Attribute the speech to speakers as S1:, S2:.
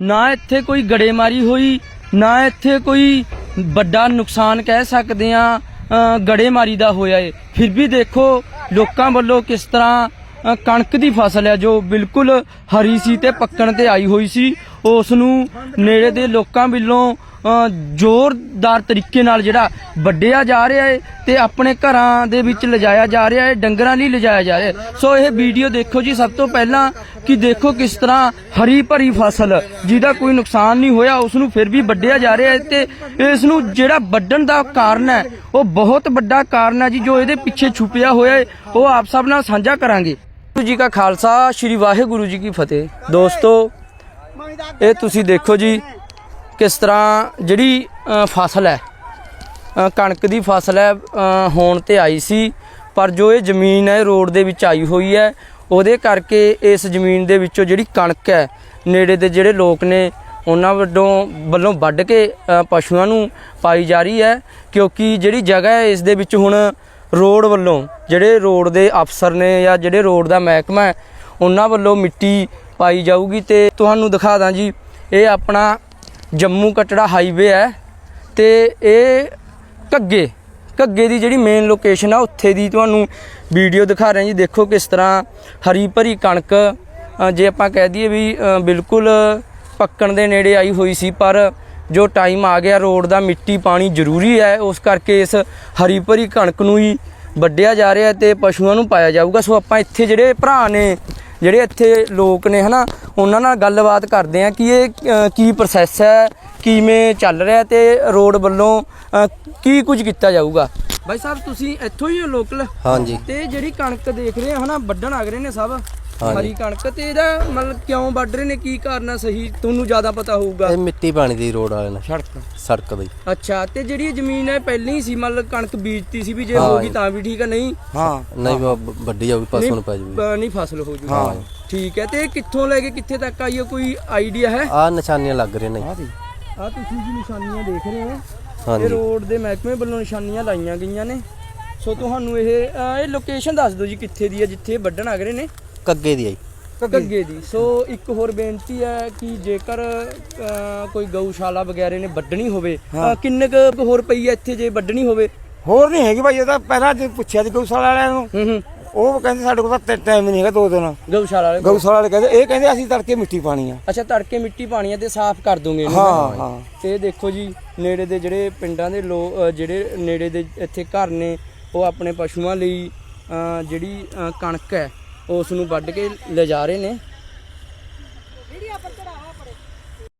S1: ਨਾ ਇੱਥੇ ਕੋਈ ਗੜੇਮਾਰੀ ਹੋਈ, ਨਾ ਇੱਥੇ ਕੋਈ ਵੱਡਾ ਨੁਕਸਾਨ ਕਹਿ ਸਕਦੇ ਆ ਗੜੇਮਾਰੀ ਦਾ ਹੋਇਆ ਏ। ਫਿਰ ਵੀ ਦੇਖੋ ਲੋਕਾਂ ਵੱਲੋਂ ਕਿਸ ਤਰ੍ਹਾਂ ਕਣਕ ਦੀ ਫਸਲ ਹੈ, ਜੋ ਬਿਲਕੁਲ ਹਰੀ ਸੀ ਤੇ ਪੱਕਣ ਤੇ ਆਈ ਹੋਈ ਸੀ, ਉਸ ਨੂੰ ਨੇੜੇ ਦੇ ਲੋਕਾਂ ਵੱਲੋਂ ਜ਼ੋਰਦਾਰ ਤਰੀਕੇ ਨਾਲ ਜਿਹੜਾ ਵੱਢਿਆ ਜਾ ਰਿਹਾ ਹੈ ਤੇ ਆਪਣੇ ਘਰਾਂ ਦੇ ਵਿੱਚ ਲਿਜਾਇਆ ਜਾ ਰਿਹਾ ਹੈ ਡੰਗਰਾਂ ਲਈ ਲਿਜਾਇਆ ਜਾ ਰਿਹਾ ਹੈ ਸੋ ਇਹ ਵੀਡੀਓ ਦੇਖੋ ਜੀ, ਸਭ ਤੋਂ ਪਹਿਲਾਂ ਕਿ ਦੇਖੋ ਕਿਸ ਤਰ੍ਹਾਂ ਹਰੀ ਭਰੀ ਫਸਲ, ਜਿਹਦਾ ਕੋਈ ਨੁਕਸਾਨ ਨਹੀਂ ਹੋਇਆ ਉਸ ਨੂੰ ਫਿਰ ਵੀ ਵੱਢਿਆ ਜਾ ਰਿਹਾ ਹੈ ਤੇ ਇਸ ਨੂੰ ਜਿਹੜਾ ਵੱਢਣ ਦਾ ਕਾਰਨ ਹੈ, ਉਹ ਬਹੁਤ ਵੱਡਾ ਕਾਰਨ ਹੈ ਜੀ, ਜੋ ਇਹਦੇ ਪਿੱਛੇ ਛੁਪਿਆ ਹੋਇਆ ਹੈ ਉਹ ਆਪ ਸਭ ਨਾਲ ਸਾਂਝਾ ਕਰਾਂਗੇ। ਵਾਹਿਗੁਰੂ ਜੀ ਕਾ ਖਾਲਸਾ, ਸ੍ਰੀ ਵਾਹਿਗੁਰੂ ਜੀ ਕੀ ਫਤਿਹ। ਦੋਸਤੋ, ਇਹ ਤੁਸੀਂ ਦੇਖੋ ਜੀ ਕਿਸ ਤਰ੍ਹਾਂ ਜਿਹੜੀ ਫਸਲ ਹੈ ਕਣਕ ਦੀ ਫਸਲ ਹੈ ਹੋਣ ਤੇ ਆਈ ਸੀ, ਪਰ ਜੋ ਇਹ ਜ਼ਮੀਨ ਹੈ, ਰੋਡ ਦੇ ਵਿੱਚ ਆਈ ਹੋਈ ਹੈ, ਉਹਦੇ ਕਰਕੇ ਇਸ ਜ਼ਮੀਨ ਦੇ ਵਿੱਚੋਂ ਜਿਹੜੀ ਕਣਕ ਹੈ, ਨੇੜੇ ਦੇ ਜਿਹੜੇ ਲੋਕ ਨੇ, ਉਹਨਾਂ ਵੱਲੋਂ ਵੱਲੋਂ ਵੱਢ ਕੇ ਪਸ਼ੂਆਂ ਨੂੰ ਪਾਈ ਜਾ ਰਹੀ ਹੈ, ਕਿਉਂਕਿ ਜਿਹੜੀ ਜਗ੍ਹਾ ਹੈ, ਇਸ ਦੇ ਵਿੱਚ ਹੁਣ ਰੋਡ ਵੱਲੋਂ ਜਿਹੜੇ ਰੋਡ ਦੇ ਅਫਸਰ ਨੇ ਜਾਂ ਜਿਹੜੇ ਰੋਡ ਦਾ ਮਹਿਕਮਾ ਹੈ, ਉਹਨਾਂ ਵੱਲੋਂ ਮਿੱਟੀ ਪਾਈ ਜਾਊਗੀ ਤੇ ਤੁਹਾਨੂੰ ਦਿਖਾ ਦਾਂ ਜੀ, ਇਹ ਆਪਣਾ ਜੰਮੂ ਕਟੜਾ ਹਾਈਵੇ ਹੈ ਤੇ ਇਹ ਘੱਗੇ ਘੱਗੇ ਦੀ ਜਿਹੜੀ ਮੇਨ ਲੋਕੇਸ਼ਨ ਆ, ਉੱਥੇ ਦੀ ਤੁਹਾਨੂੰ ਵੀਡੀਓ ਦਿਖਾ ਰਹੇ ਜੀ। ਦੇਖੋ ਕਿਸ ਤਰ੍ਹਾਂ ਹਰੀ ਭਰੀ ਕਣਕ ਜੇ ਆਪਾਂ ਕਹਿ ਦਈਏ ਵੀ ਬਿਲਕੁਲ ਪੱਕਣ ਦੇ ਨੇੜੇ ਆਈ ਹੋਈ ਸੀ, ਪਰ ਜੋ ਟਾਈਮ ਆ ਗਿਆ ਰੋਡ ਦਾ ਮਿੱਟੀ ਪਾਣੀ ਜ਼ਰੂਰੀ ਹੈ, ਉਸ ਕਰਕੇ ਇਸ ਹਰੀ ਭਰੀ ਕਣਕ ਨੂੰ ਹੀ ਵੱਢਿਆ ਜਾ ਰਿਹਾ ਤੇ ਪਸ਼ੂਆਂ ਨੂੰ ਪਾਇਆ ਜਾਊਗਾ। ਸੋ ਆਪਾਂ ਇੱਥੇ ਜਿਹੜੇ ਭਰਾ ਨੇ, ਜਿਹੜੇ ਇੱਥੇ ਲੋਕ ਨੇ, ਹਨਾ ਉਹਨਾਂ ਨਾਲ ਗੱਲਬਾਤ ਕਰਦੇ ਆ ਕਿ ਇਹ ਕੀ ਪ੍ਰੋਸੈਸ ਹੈ ਕਿਵੇਂ ਚੱਲ ਰਿਹਾ ਤੇ ਰੋਡ ਵੱਲੋਂ ਕੀ ਕੁਝ ਕੀਤਾ ਜਾਊਗਾ। ਭਾਈ ਸਾਹਿਬ ਤੁਸੀਂ ਇੱਥੋਂ ਹੀ ਹੋ ਲੋਕਲ
S2: ਹਾਂਜੀ।
S1: ਤੇ ਜਿਹੜੀ ਕਣਕ ਦੇਖ ਰਹੇ ਆ ਹਨਾ ਵੱਢਣ ਆ ਰਹੇ ਨੇ ਸਭ। ਹਰੀ ਕਣਕ ਤੇ ਇਹਦਾ ਮਤਲਬ ਕਿਉਂ ਵੱਢ ਰਹੇ ਨੇ? ਕੀ ਕਾਰਨ ਆ ਸਹੀ? ਤੁਹਾਨੂੰ ਜ਼ਿਆਦਾ ਪਤਾ ਹੋਊਗਾ।
S2: ਇਹ ਮਿੱਟੀ ਪਾਣੀ ਦੀ ਰੋਡ ਵਾਲੇ ਨੇ।
S1: ਸੜਕ।
S2: ਸੜਕ ਦੀ
S1: ਅੱਛਾ ਤੇ ਜਿਹੜੀ ਇਹ ਜ਼ਮੀਨ ਹੈ ਪਹਿਲਾਂ ਹੀ ਸੀ ਮਤਲਬ ਕਣਕ ਬੀਜਤੀ ਸੀ ਵੀ ਜੇ
S2: ਹਾਂ ਜੀ।
S1: ਤਾਂ ਵੀ ਠੀਕ ਹੈ ਨਹੀਂ?
S3: ਹਾਂ।
S2: ਨਹੀਂ ਵੱਡੀ ਜਾਊਗੀ ਪਸ਼ੂ ਨੂੰ ਪੈ ਜੂਗੀ
S1: ਬ- ਨਹੀਂ ਫਸਲ ਹੋ ਜੂਗੀ।
S3: ਹਾਂ।
S1: ਠੀਕ ਹੈ ਤੇ ਇਹ ਕਿੱਥੋਂ ਲੈ ਕੇ ਕਿੱਥੇ ਤੱਕ ਆਈ ਹੈ ਕੋਈ ਆਈਡੀਆ ਹੈ?
S2: ਆ ਨਿਸ਼ਾਨੀਆਂ ਲੱਗ ਰਹੀਆਂ ਨੇ।
S1: ਆ ਤੁਸੀਂ ਜੀ ਨਿਸ਼ਾਨੀਆਂ ਦੇਖ ਰਹੇ ਹੋ। ਇਹ
S2: ਹਾਂਜੀ
S1: ਰੋਡ ਦੇ ਮਹਿਕਮੇ ਵੱਲੋਂ ਨਿਸ਼ਾਨੀਆਂ ਲਾਈਆਂ ਗਈਆਂ ਨੇ। ਸੋ ਤੁਹਾਨੂੰ ਇਹ ਇਹ ਲੋਕੇਸ਼ਨ ਦੱਸ ਦਿਓ ਜੀ ਕਿੱਥੇ ਦੀ ਹੈ ਜਿੱਥੇ ਇਹ ਵੱਢਣ ਆ ਰਹੇ ਨੇ।
S2: ਕੱਗੇ ਦੀ ਆਈ
S1: ਘੱਗੇ ਦੀ। ਸੋ ਇੱਕ ਹੋਰ ਬੇਨਤੀ ਹੈ ਕਿ ਜੇਕਰ ਅ, ਕੋਈ ਗਊਸ਼ਾਲਾ ਵਗੈਰੇ ਨੇ ਵੱਢਣੀ ਹੋਵੇ ਅ, ਕਿੰਨੇ ਕੁ ਹੋਰ ਪਈ ਹੈ ਇੱਥੇ ਜੇ ਵੱਢਣੀ ਹੋਵੇ?
S3: ਹੋਰ ਨਹੀਂ ਹੈਗੀ ਭਾਈ ਇਹ ਤਾਂ ਪਹਿਲਾਂ ਜੇ ਪੁੱਛਿਆ ਸੀ ਗਊਸ਼ਾਲਾ ਵਾਲਿਆਂ ਨੂੰ।
S1: ਹੂੰ ਹੂੰ।
S3: ਉਹ ਕਹਿੰਦੇ ਸਾਡੇ ਕੋਲ ਤਾਂ ਟਾਈਮ ਨਹੀਂ ਹੈਗਾ ਦੋ ਦਿਨ।
S1: ਗਊਸ਼ਾਲਾ ਵਾਲੇ
S3: ਗਊਸ਼ਾਲਾ ਵਾਲੇ ਕਹਿੰਦੇ ਇਹ ਕਹਿੰਦੇ ਅਸੀਂ ਤੜਕੇ ਮਿੱਟੀ ਪਾਣੀ ਆ।
S1: ਅੱਛਾ ਤੜਕੇ ਮਿੱਟੀ ਪਾਣੀ ਹੈ ਤੇ ਸਾਫ਼ ਕਰ ਦੋਗੇ ਇਹਨੂੰ।
S3: ਹਾਂ ਹਾਂ।
S1: ਤੇ ਦੇਖੋ ਜੀ ਨੇੜੇ ਦੇ ਜਿਹੜੇ ਪਿੰਡਾਂ ਦੇ ਲੋਕ ਜਿਹੜੇ ਨੇੜੇ ਦੇ ਇੱਥੇ ਘਰ ਨੇ ਉਹ ਆਪਣੇ ਪਸ਼ੂਆਂ ਲਈ ਅ, ਜਿਹੜੀ ਅ, ਕਣਕ ਹੈ ਉਸ ਨੂੰ ਵੱਢ ਕੇ ਲਿਜਾ ਰਹੇ ਨੇ।